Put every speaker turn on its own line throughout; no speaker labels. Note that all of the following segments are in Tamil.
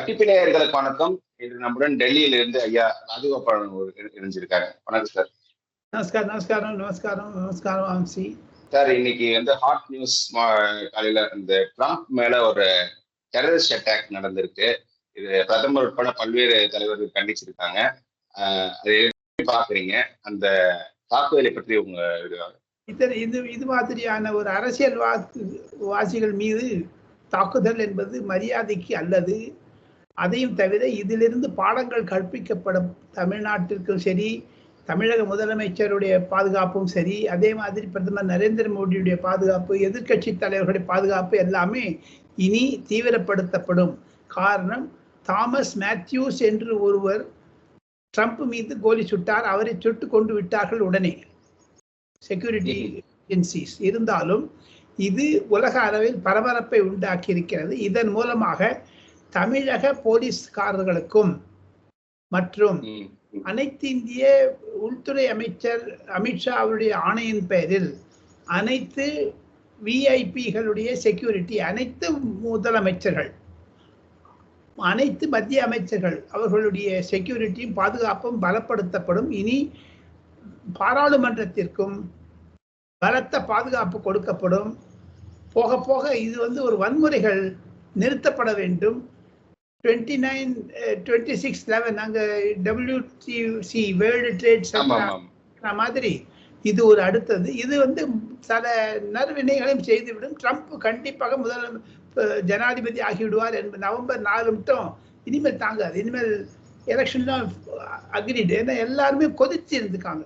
கட்டிப்பிணையர்களுக்கு வணக்கம். இன்று நம்முடன் டெல்லியில இருந்து ஐயா ராஜகோபாலன் அவர்கள் இணைஞ்சிருக்காங்க வணக்கம் சார்.
நமஸ்காரம் நமஸ்காரம் நமஸ்காரம் நமஸ்காரம் வம்சி.
சார் இன்னைக்கு வந்து ஹாட் நியூஸ் காலையில இந்த ட்ரம்ப் மேல ஒரு டெரரிஸ்ட் அட்டாக் நடந்திருக்கு. இது பிரதமர் உட்பட பல்வேறு தலைவர்கள் கண்டிச்சிருக்காங்க. அதை பாக்குறீங்க? அந்த தாக்குதலை பற்றி உங்க
இத்தனை இது இது மாதிரியான ஒரு அரசியல் வாசிகள் மீது தாக்குதல் என்பது மரியாதைக்கு அல்லது அதையும் தவிர இதிலிருந்து பாடங்கள் கற்பிக்கப்படும் தமிழ்நாட்டிற்கும் சரி தமிழக முதலமைச்சருடைய பாதுகாப்பும் சரி அதே மாதிரி பிரதமர் நரேந்திர மோடியுடைய பாதுகாப்பு எதிர்கட்சி தலைவர்களுடைய பாதுகாப்பு எல்லாமே இனி தீவிரப்படுத்தப்படும். காரணம் தாமஸ் மேத்யூஸ் என்று ஒருவர் ட்ரம்ப் மீது கோலி சுட்டார். அவரை சுட்டு கொண்டு விட்டார்கள் உடனே. செக்யூரிட்டி ஏஜென்சிஸ் இருந்தாலும் இது உலக அளவில் பரபரப்பை உண்டாக்கி இருக்கிறது இதன் மூலமாக தமிழக போலீஸ்காரர்களுக்கும் மற்றும் அனைத்து இந்திய உள்துறை அமைச்சர் அமித்ஷா அவருடைய ஆணையின் பெயரில் அனைத்து விஐபிகளுடைய செக்யூரிட்டி அனைத்து முதலமைச்சர்கள் அனைத்து மத்திய அமைச்சர்கள் அவர்களுடைய செக்யூரிட்டியும் பாதுகாப்பும் பலப்படுத்தப்படும். இனி பாராளுமன்றத்திற்கும் பலத்த பாதுகாப்பு கொடுக்கப்படும். போக போக இது வந்து ஒரு வன்முறைகள் நிறுத்தப்பட வேண்டும். Twenty nine twenty six eleven அங்கே டபிள்யூடிசி வேர்ல்டு ட்ரேட் மாதிரி இது ஒரு அடுத்தது. இது வந்து சில நறுவினைகளையும் செய்துவிடும். ட்ரம்ப் கண்டிப்பாக முதல் ஜனாதிபதி ஆகிவிடுவார் என்பது நவம்பர் நாலு மட்டும் இனிமேல் தாங்காது. இனிமேல் எலெக்ஷன்லாம் அக்ரிடு. ஏன்னா எல்லாருமே கொதிச்சு இருந்துக்காங்க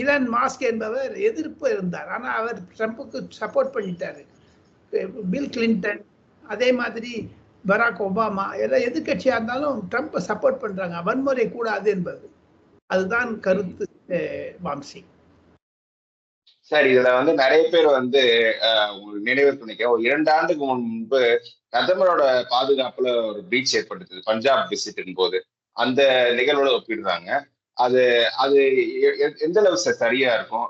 இலன் மாஸ்க் என்பவர் எதிர்ப்பு இருந்தார். ஆனால் அவர் ட்ரம்ப்புக்கு சப்போர்ட் பண்ணிட்டாரு. பில் கிளின்டன் அதே மாதிரி பராக் ஒபாமா எல்லாம் எதிர்கட்சியாக இருந்தாலும் ட்ரம்ப்பை சப்போர்ட் பண்ணுறாங்க வன்முறை கூடாது என்பது. அதுதான் கருத்து வாம்சி.
சார் இதுல வந்து நிறைய பேர் வந்து நினைவு துணிக்க இரண்டு ஆண்டுக்கு முன்பு பிரதமரோட பாதுகாப்புல ஒரு பீச் ஏற்பட்டது. பஞ்சாப் விசிட்டின் போது. அந்த நிகழ்வோட ஒப்பிடுறாங்க. அது அது எந்த அளவு சரியா இருக்கும்?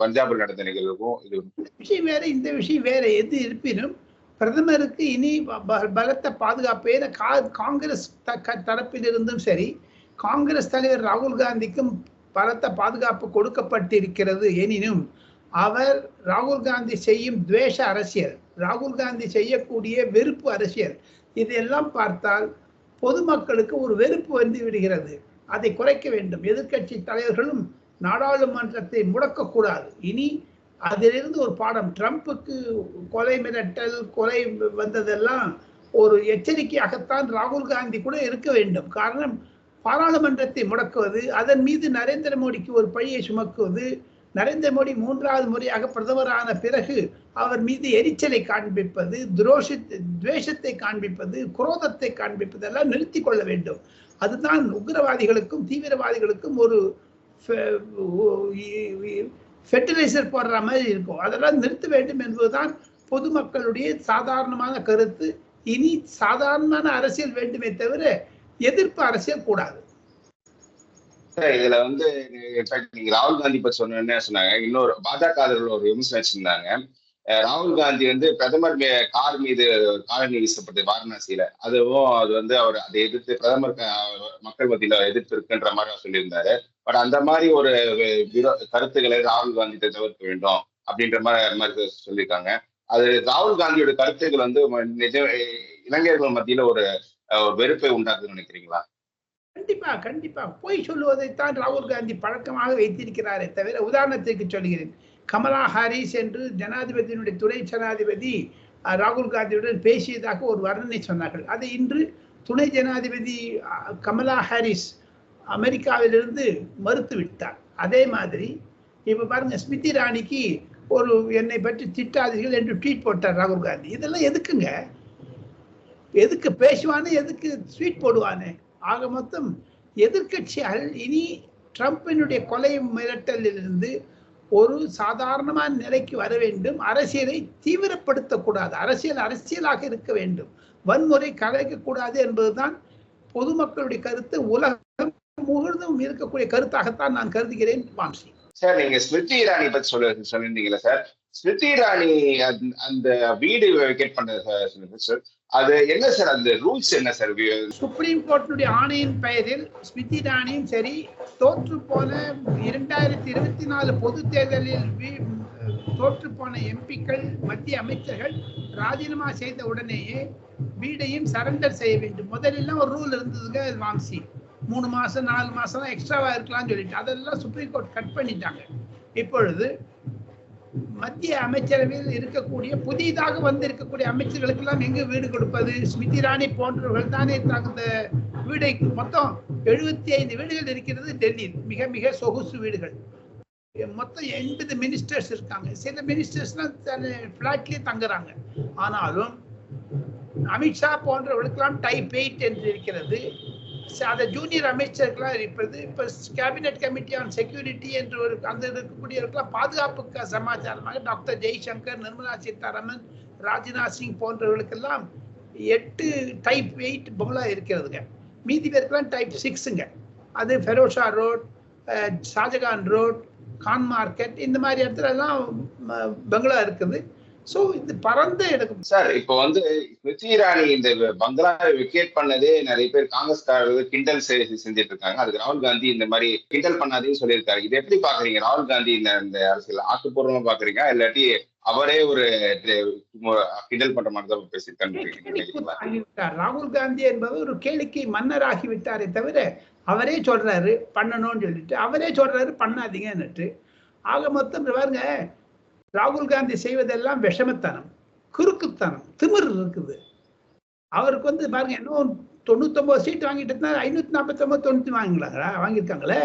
பஞ்சாபில் நடந்த நிகழ்வுக்கும் இது
விஷயம் வேற இந்த விஷயம் வேற எது இருப்பினும் பிரதமருக்கு இனி பலத்த பாதுகாப்பே கா காங்கிரஸ் தரப்பிலிருந்தும் சரி காங்கிரஸ் தலைவர் ராகுல் காந்திக்கும் பலத்த பாதுகாப்பு கொடுக்கப்பட்டிருக்கிறது. எனினும் அவர் ராகுல் காந்தி செய்யும் துவேஷ அரசியல் ராகுல் காந்தி செய்யக்கூடிய வெறுப்பு அரசியல் இதையெல்லாம் பார்த்தால் பொதுமக்களுக்கு ஒரு வெறுப்பு வந்து விடுகிறது. அதை குறைக்க வேண்டும். எதிர்கட்சி தலைவர்களும் நாடாளுமன்றத்தை முடக்கக்கூடாது. இனி அதிலிருந்து ஒரு பாடம். ட்ரம்ப்புக்கு கொலை மிரட்டல் கொலை வந்ததெல்லாம் ஒரு எச்சரிக்கையாகத்தான் ராகுல் காந்தி கூட இருக்க வேண்டும். காரணம் பாராளுமன்றத்தை முடக்குவது அதன் மீது நரேந்திர மோடிக்கு ஒரு பழியை சுமக்குவது நரேந்திர மோடி மூன்றாவது முறையாக பிரதமரான பிறகு அவர் மீது எரிச்சலை காண்பிப்பது துரோஷி துவேஷத்தை காண்பிப்பது குரோதத்தை காண்பிப்பது எல்லாம் நிறுத்தி கொள்ள வேண்டும். அதுதான் உக்ரவாதிகளுக்கும் தீவிரவாதிகளுக்கும் ஒரு ஃபெர்டிலைசர் போடுற மாதிரி இருக்கும். அதெல்லாம் நிறுத்த வேண்டும் என்பதுதான் பொதுமக்களுடைய சாதாரணமான கருத்து. இனி சாதாரணமான அரசியல் வேண்டுமே தவிர எதிர்ப்பு அரசியல் கூடாது.
இதுல வந்து நீங்க ராகுல் காந்தி பத்தி சொன்ன சொன்னாங்க. இன்னொரு பாஜக ஒரு விமர்சனம் வச்சிருந்தாங்க. ராகுல் காந்தி வந்து பிரதமர் கார் மீது காலனி வீசப்பட்டது வாரணாசியில. அதுவும் அது வந்து அவர் அதை எதிர்த்து பிரதமர் மக்கள் மத்தியில எதிர்த்து இருக்குன்ற மாதிரி சொல்லியிருந்தாரு. பட் அந்த மாதிரி ஒரு கருத்துக்களை ராகுல் காந்தி தவிர்க்க வேண்டும் அப்படின்ற மாதிரி சொல்லியிருக்காங்க. அது ராகுல் காந்தியோட கருத்துக்கள் வந்து நிஜ இளைஞர்கள் மத்தியில ஒரு வெறுப்பை உண்டாக்குதுன்னு நினைக்கிறீங்களா?
கண்டிப்பா கண்டிப்பா. பொய் சொல்லுவதைத்தான் ராகுல் காந்தி பழக்கமாக வைத்திருக்கிறாரே தவிர உதாரணத்திற்கு சொல்கிறேன். கமலா ஹாரிஸ் என்று ஜனாதிபதியினுடைய துணை ஜனாதிபதி ராகுல் காந்தியுடன் பேசியதாக ஒரு வர்ணனை சொன்னார்கள். அதை இன்று துணை ஜனாதிபதி கமலா ஹாரிஸ் அமெரிக்காவிலிருந்து மறுத்து விட்டார். அதே மாதிரி இப்போ பாருங்க ஸ்மிருதி ராணிக்கு ஒரு என்னை பற்றி திட்டாதீர்கள் என்று ட்வீட் போட்டார் ராகுல் காந்தி. இதெல்லாம் எதுக்குங்க? எதுக்கு பேசுவானே எதுக்கு ஸ்வீட் போடுவானு? ஆக மொத்தம் எதிர்கட்சிகள் இனி ட்ரம்ப்பினுடைய கொலை மிரட்டலிலிருந்து ஒரு சாதாரணமான நிலைக்கு வர வேண்டும். அரசியலை தீவிரப்படுத்தக்கூடாது அரசியல் அரசியலாக இருக்க வேண்டும். வன்முறை கலைக்கக்கூடாது என்பதுதான் பொதுமக்களுடைய கருத்து. உலகம் முழுதும் இருக்கக்கூடிய கருத்தாகத்தான் நான் கருதுகிறேன் வாம்சி
சார் நீங்க ஸ்மிருதி இரானி பத்தி சொல்ல சொல்லியிருந்தீங்களா சார். ஸ்மிருதி இராணி அந்த- வீடு வெக்கேட் பண்ண சார் அது என்ன சார்? அந்த ரூல்ஸ் என்ன சார்?
சுப்ரீம் கோர்ட்டினுடைய ஆணையின் பெயரில் ஸ்மிருதி இரானியும் சரி தோற்று போன நாலு பொது தேர்தலில் தோற்றுப்போன தோற்று போன எம்பிக்கள் மத்திய அமைச்சர்கள் ராஜினாமா செய்த உடனேயே வீடையும் சரண்டர் செய்ய வேண்டும். முதலெல்லாம் ஒரு ரூல் இருந்ததுங்க வாம்சி. மூணு மாசம் நாலு மாசம் எக்ஸ்ட்ராவா இருக்கலாம்னு சொல்லிட்டு அதெல்லாம் சுப்ரீம் கோர்ட் கட் பண்ணிட்டாங்க. இப்பொழுது மத்திய அமைச்சரவையில் இருக்கக்கூடிய புதிதாக வந்திருக்கக்கூடிய அமைச்சர்களுக்கெல்லாம் எங்க வீடு கொடுப்பது? ஸ்மிருதி இராணி போன்றவர்கள் தானே தகுந்த வீடை மொத்தம் எழுபத்தி ஐந்து வீடுகள் இருக்கிறது டெல்லியில். மிக மிக சொகுசு வீடுகள். மொத்தம் எண்பது மினிஸ்டர்ஸ் இருக்காங்க. சில மினிஸ்டர்ஸ்லாம் ஃப்ளாட்லேயே தங்குறாங்க. ஆனாலும் அமித்ஷா போன்றவர்களுக்கெல்லாம் டைப் எயிட் என்று இருக்கிறது. ச- அந்த ஜூனியர் அமைச்சர்களாக இருப்பது இப்போ கேபினெட் கமிட்டி ஆன் செக்யூரிட்டி என்று ஒரு அந்த இருக்கக்கூடியவர்களாம் பாதுகாப்பு சமாச்சாரமாக டாக்டர் ஜெய்சங்கர் நிர்மலா சீதாராமன் ராஜ்நாத் சிங் போன்றவர்களுக்கெல்லாம் எட்டு டைப் எயிட் பங்களா இருக்கிறதுங்க. மீதி பேருக்கெல்லாம் டைப் சிக்ஸுங்க அது Ferozshah road Shahjahan road Khan market இந்த மாதிரி இடத்துல எல்லாம் பங்களா இருக்குது. ஸோ இது பரந்த இடம்
சார் இப்போ வந்து ஸ்மிருதி இரானி இந்த பங்களாவை விக்கெட் பண்ணதே நிறைய பேர் காங்கிரஸ்காரர்கள் கிண்டல் செ- செஞ்சுட்டு இருக்காங்க அதுக்கு ராகுல் காந்தி இந்த மாதிரி கிண்டல் பண்ணாதேன்னு சொல்லியிருக்காரு. இது எப்படி பாக்குறீங்க ராகுல் காந்தி இந்த இந்த அரசியல் ஆக்கப்பூர்வமா பாக்குறீங்க இல்லாட்டி அவரே ஒரு கிண்டல் பண்ற மாதிரி தான்
ஆகிவிட்டார். ராகுல் காந்தி என்பவர் ஒரு கேளிக்கை மன்னராகி விட்டாரே தவிர அவரே சொல்றாரு பண்ணணும்னு சொல்லிட்டு அவரே சொல்றாரு பண்ணாதீங்கன்னுட்டு. ஆக மொத்தம் பாருங்க ராகுல் காந்தி செய்வதெல்லாம் விஷமத்தனம் குறுக்குத்தனம் திமிர் இருக்குது. அவருக்கு வந்து பாருங்க இன்னும் தொண்ணூத்தொம்பது சீட் வாங்கிட்டு இருந்தா ஐநூத்தி நாற்பத்தொம்பது தொண்ணூத்தி வாங்கினாங்களா? வாங்கியிருக்காங்களே?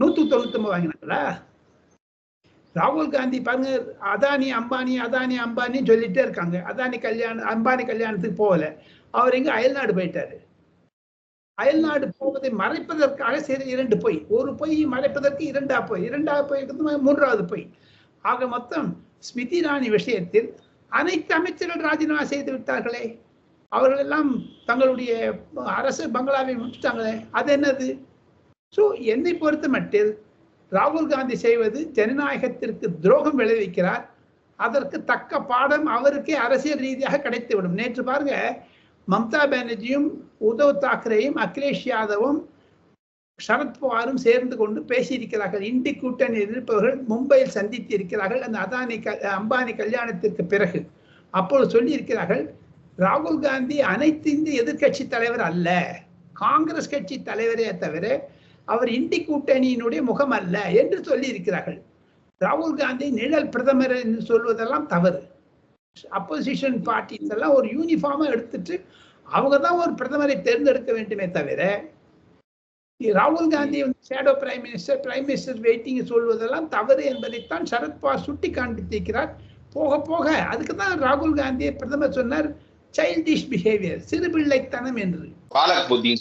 நூத்தி தொண்ணூத்தொம்பது வாங்கினாங்களா? ராகுல் காந்தி பாருங்க அதானி அம்பானி அதானி அம்பானின்னு சொல்லிட்டே இருக்காங்க. அதானி கல்யாணம் அம்பானி கல்யாணத்துக்கு போகல. அவர் எங்க? அயல்நாடு போயிட்டாரு. அயல்நாடு போவதை மறைப்பதற்காக சரி இரண்டு பொய். ஒரு பொய் மறைப்பதற்கு இரண்டா பொய். இரண்டாவது பொய் மூன்றாவது பொய். ஆக மொத்தம் ஸ்மிருதி ராணி விஷயத்தில் அனைத்து அமைச்சர்கள் ராஜினாமா செய்து விட்டார்களே. அவர்கள் எல்லாம் தங்களுடைய அரசு பங்களாவை முடிச்சிட்டாங்களே. அது என்னது? ஸோ என்னை பொறுத்த மட்டில் ராகுல் காந்தி செய்வது ஜனநாயகத்திற்கு துரோகம் விளைவிக்கிறார். அதற்கு தக்க பாடம் அவருக்கே அரசியல் ரீதியாக கிடைத்துவிடும். நேற்று பாருங்க மம்தா பானர்ஜியும் உத்தவ் தாக்கரேயும் அகிலேஷ் யாதவும் சரத்பவாரும் சேர்ந்து கொண்டு பேசியிருக்கிறார்கள். இந்தி கூட்டணியில் இருப்பவர்கள் மும்பையில் சந்தித்து இருக்கிறார்கள் அந்த அதானி க- அம்பானி கல்யாணத்திற்கு பிறகு. அப்பொழுது சொல்லியிருக்கிறார்கள் ராகுல் காந்தி அனைத்து இந்திய எதிர்க்கட்சி தலைவர் அல்ல. காங்கிரஸ் கட்சி தலைவரே தவிர அவர் இந்தி கூட்டணியினுடைய முகம் அல்ல என்று சொல்லி இருக்கிறார்கள் ராகுல் காந்தி நிழல் பிரதமர் என்று சொல்வதெல்லாம் தவறு. அப்போசிஷன் பார்ட்டிஸ் எல்லாம் ஒரு யூனிஃபார்மா எடுத்துட்டு அவங்க தான் ஒரு பிரதமரை தேர்ந்தெடுக்க வேண்டுமே தவிர ராகுல் காந்தி வந்து shadow prime minister prime minister waiting சொல்வதெல்லாம் தவறு என்பதைத்தான் சரத்பவார் சுட்டி காண்பித்திருக்கிறார் போக போக அதுக்கு தான் ராகுல் காந்தியை பிரதமர் சொன்னார் சைல்டிஷ் பிஹேவியர் சிறுபிள்ளைத்தனம் என்று.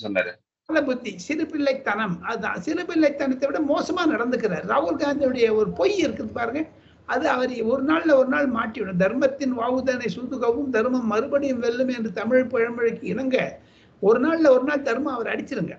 சொன்னாரு.
புத்தி சிறுபிள்ளைத்தனம் அதுதான். சிறுபிள்ளைத்தனத்தை விட மோசமா நடந்துக்கிறார். ராகுல் காந்தியுடைய ஒரு பொய் இருக்குது பாருங்க. அது அவர் ஒரு நாள்ல ஒரு நாள் மாட்டிவிடும். தர்மத்தின் வாவுதனை சூதுகவும் தர்மம் மறுபடியும் வெல்லும் என்று தமிழ் பழமொழிக்கு இணங்க ஒரு நாள்ல ஒரு நாள் தர்மம் அவர் அடிச்சிருங்க.